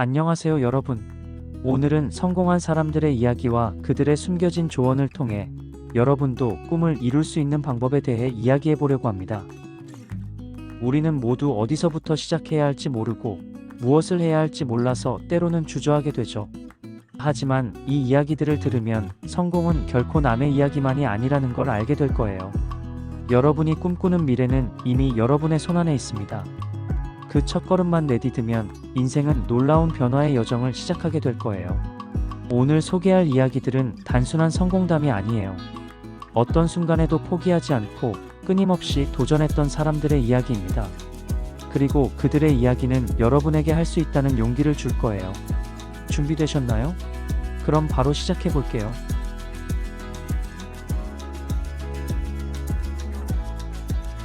안녕하세요 여러분. 오늘은 성공한 사람들의 이야기와 그들의 숨겨진 조언을 통해 여러분도 꿈을 이룰 수 있는 방법에 대해 이야기해 보려고 합니다. 우리는 모두 어디서부터 시작해야 할지 모르고 무엇을 해야 할지 몰라서 때로는 주저하게 되죠. 하지만 이 이야기들을 들으면 성공은 결코 남의 이야기만이 아니라는 걸 알게 될 거예요. 여러분이 꿈꾸는 미래는 이미 여러분의 손안에 있습니다. 그 첫걸음만 내디디면 인생은 놀라운 변화의 여정을 시작하게 될 거예요. 오늘 소개할 이야기들은 단순한 성공담이 아니에요. 어떤 순간에도 포기하지 않고 끊임없이 도전했던 사람들의 이야기입니다. 그리고 그들의 이야기는 여러분에게 할 수 있다는 용기를 줄 거예요. 준비되셨나요? 그럼 바로 시작해 볼게요.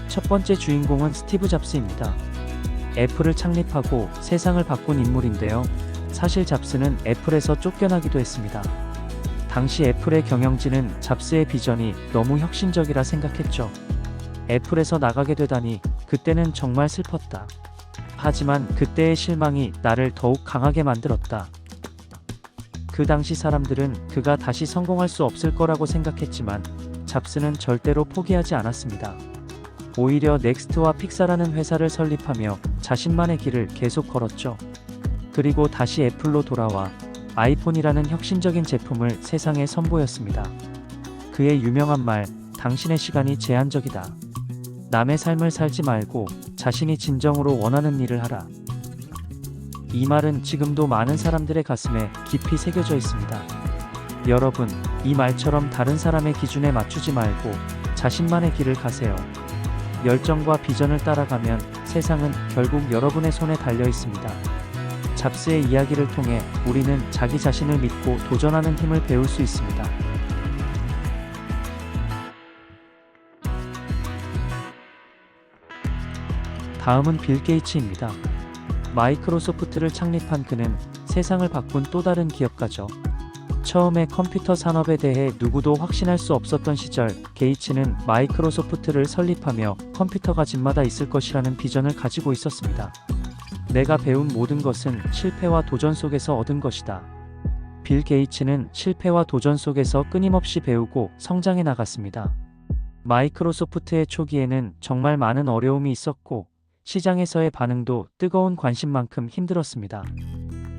첫 번째 주인공은 스티브 잡스입니다. 애플을 창립하고 세상을 바꾼 인물인데요. 사실 잡스는 애플에서 쫓겨나기도 했습니다. 당시 애플의 경영진은 잡스의 비전이 너무 혁신적이라 생각했죠. 애플에서 나가게 되다니 그때는 정말 슬펐다. 하지만 그때의 실망이 나를 더욱 강하게 만들었다. 그 당시 사람들은 그가 다시 성공할 수 없을 거라고 생각했지만 잡스는 절대로 포기하지 않았습니다. 오히려 넥스트와 픽사라는 회사를 설립하며 자신만의 길을 계속 걸었죠. 그리고 다시 애플로 돌아와 아이폰이라는 혁신적인 제품을 세상에 선보였습니다. 그의 유명한 말, 당신의 시간이 제한적이다. 남의 삶을 살지 말고 자신이 진정으로 원하는 일을 하라. 이 말은 지금도 많은 사람들의 가슴에 깊이 새겨져 있습니다. 여러분, 이 말처럼 다른 사람의 기준에 맞추지 말고 자신만의 길을 가세요. 열정과 비전을 따라가면 세상은 결국 여러분의 손에 달려 있습니다. 잡스의 이야기를 통해 우리는 자기 자신을 믿고 도전하는 힘을 배울 수 있습니다. 다음은 빌 게이츠입니다. 마이크로소프트를 창립한 그는 세상을 바꾼 또 다른 기업가죠. 처음에 컴퓨터 산업에 대해 누구도 확신할 수 없었던 시절, 게이츠는 마이크로소프트를 설립하며 컴퓨터가 집마다 있을 것이라는 비전을 가지고 있었습니다. 내가 배운 모든 것은 실패와 도전 속에서 얻은 것이다. 빌 게이츠는 실패와 도전 속에서 끊임없이 배우고 성장해 나갔습니다. 마이크로소프트의 초기에는 정말 많은 어려움이 있었고, 시장에서의 반응도 뜨거운 관심만큼 힘들었습니다.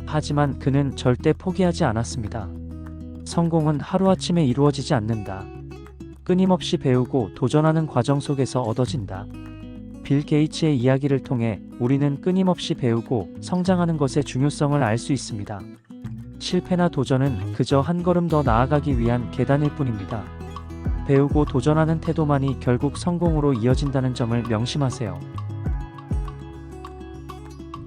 하지만 그는 절대 포기하지 않았습니다. 성공은 하루아침에 이루어지지 않는다. 끊임없이 배우고 도전하는 과정 속에서 얻어진다. 빌 게이츠의 이야기를 통해 우리는 끊임없이 배우고 성장하는 것의 중요성을 알 수 있습니다. 실패나 도전은 그저 한 걸음 더 나아가기 위한 계단일 뿐입니다. 배우고 도전하는 태도만이 결국 성공으로 이어진다는 점을 명심하세요.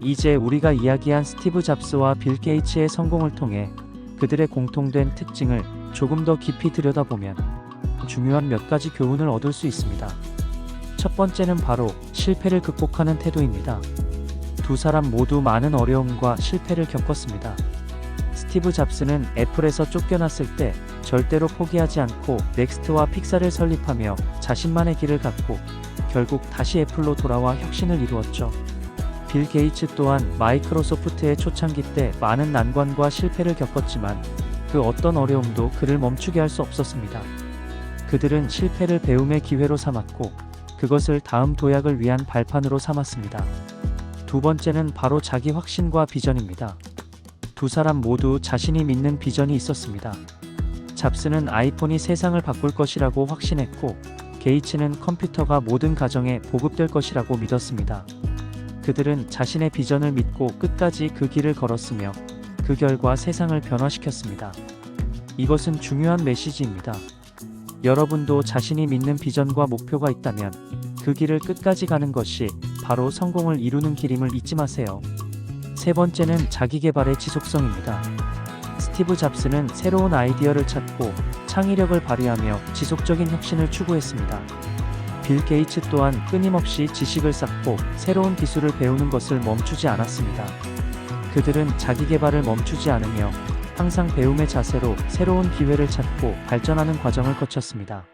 이제 우리가 이야기한 스티브 잡스와 빌 게이츠의 성공을 통해 그들의 공통된 특징을 조금 더 깊이 들여다보면 중요한 몇 가지 교훈을 얻을 수 있습니다. 첫 번째는 바로 실패를 극복하는 태도입니다. 두 사람 모두 많은 어려움과 실패를 겪었습니다. 스티브 잡스는 애플에서 쫓겨났을 때 절대로 포기하지 않고 넥스트와 픽사를 설립하며 자신만의 길을 갖고 결국 다시 애플로 돌아와 혁신을 이루었죠. 빌 게이츠 또한 마이크로소프트의 초창기 때 많은 난관과 실패를 겪었지만 그 어떤 어려움도 그를 멈추게 할 수 없었습니다. 그들은 실패를 배움의 기회로 삼았고 그것을 다음 도약을 위한 발판으로 삼았습니다. 두 번째는 바로 자기 확신과 비전입니다. 두 사람 모두 자신이 믿는 비전이 있었습니다. 잡스는 아이폰이 세상을 바꿀 것이라고 확신했고 게이츠는 컴퓨터가 모든 가정에 보급될 것이라고 믿었습니다. 그들은 자신의 비전을 믿고 끝까지 그 길을 걸었으며 그 결과 세상을 변화시켰습니다. 이것은 중요한 메시지입니다. 여러분도 자신이 믿는 비전과 목표가 있다면 그 길을 끝까지 가는 것이 바로 성공을 이루는 길임을 잊지 마세요. 세 번째는 자기 개발의 지속성입니다. 스티브 잡스는 새로운 아이디어를 찾고 창의력을 발휘하며 지속적인 혁신을 추구했습니다. 빌 게이츠 또한 끊임없이 지식을 쌓고 새로운 기술을 배우는 것을 멈추지 않았습니다. 그들은 자기 개발을 멈추지 않으며 항상 배움의 자세로 새로운 기회를 찾고 발전하는 과정을 거쳤습니다.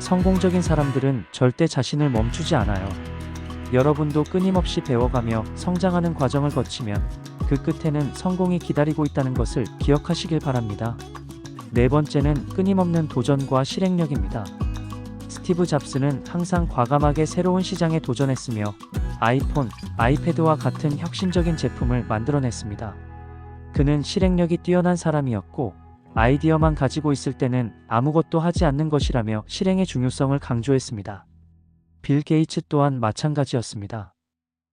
성공적인 사람들은 절대 자신을 멈추지 않아요. 여러분도 끊임없이 배워가며 성장하는 과정을 거치면 그 끝에는 성공이 기다리고 있다는 것을 기억하시길 바랍니다. 네 번째는 끊임없는 도전과 실행력입니다. 스티브 잡스는 항상 과감하게 새로운 시장에 도전했으며 아이폰, 아이패드와 같은 혁신적인 제품을 만들어냈습니다. 그는 실행력이 뛰어난 사람이었고 아이디어만 가지고 있을 때는 아무것도 하지 않는 것이라며 실행의 중요성을 강조했습니다. 빌 게이츠 또한 마찬가지였습니다.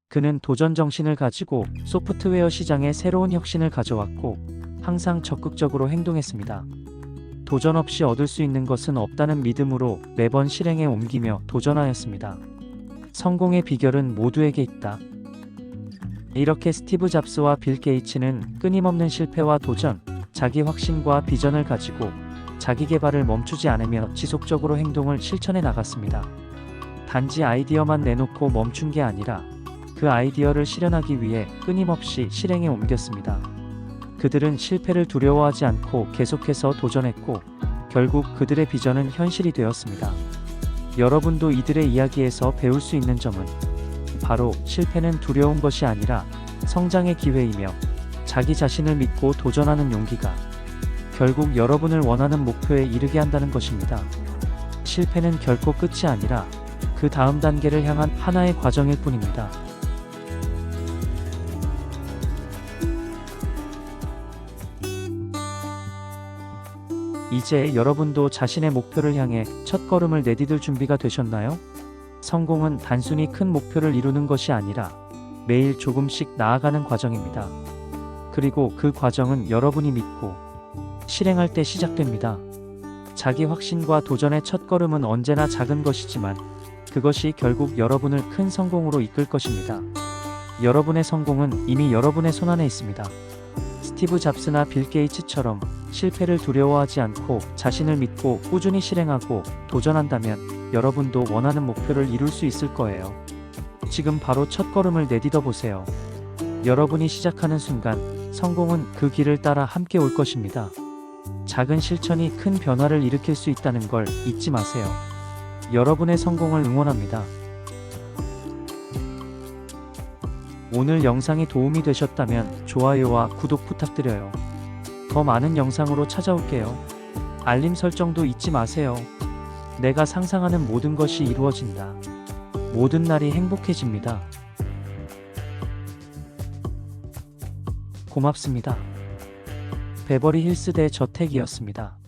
그는 도전 정신을 가지고 소프트웨어 시장에 새로운 혁신을 가져왔고 항상 적극적으로 행동했습니다. 도전 없이 얻을 수 있는 것은 없다는 믿음으로 매번 실행에 옮기며 도전하였습니다. 성공의 비결은 모두에게 있다. 이렇게 스티브 잡스와 빌 게이츠는 끊임없는 실패와 도전, 자기 확신과 비전을 가지고 자기 개발을 멈추지 않으며 지속적으로 행동을 실천해 나갔습니다. 단지 아이디어만 내놓고 멈춘 게 아니라 그 아이디어를 실현하기 위해 끊임없이 실행에 옮겼습니다. 그들은 실패를 두려워하지 않고 계속해서 도전했고 결국 그들의 비전은 현실이 되었습니다. 여러분도 이들의 이야기에서 배울 수 있는 점은 바로 실패는 두려운 것이 아니라 성장의 기회이며 자기 자신을 믿고 도전하는 용기가 결국 여러분을 원하는 목표에 이르게 한다는 것입니다. 실패는 결코 끝이 아니라 그 다음 단계를 향한 하나의 과정일 뿐입니다. 이제 여러분도 자신의 목표를 향해 첫 걸음을 내디딜 준비가 되셨나요? 성공은 단순히 큰 목표를 이루는 것이 아니라 매일 조금씩 나아가는 과정입니다. 그리고 그 과정은 여러분이 믿고 실행할 때 시작됩니다. 자기 확신과 도전의 첫 걸음은 언제나 작은 것이지만 그것이 결국 여러분을 큰 성공으로 이끌 것입니다. 여러분의 성공은 이미 여러분의 손안에 있습니다. 스티브 잡스나 빌 게이츠처럼 실패를 두려워하지 않고 자신을 믿고 꾸준히 실행하고 도전한다면 여러분도 원하는 목표를 이룰 수 있을 거예요. 지금 바로 첫 걸음을 내디뎌 보세요. 여러분이 시작하는 순간 성공은 그 길을 따라 함께 올 것입니다. 작은 실천이 큰 변화를 일으킬 수 있다는 걸 잊지 마세요. 여러분의 성공을 응원합니다. 오늘 영상이 도움이 되셨다면 좋아요와 구독 부탁드려요. 더 많은 영상으로 찾아올게요. 알림 설정도 잊지 마세요. 내가 상상하는 모든 것이 이루어진다. 모든 날이 행복해집니다. 고맙습니다. 베버리 힐스 대 저택이었습니다.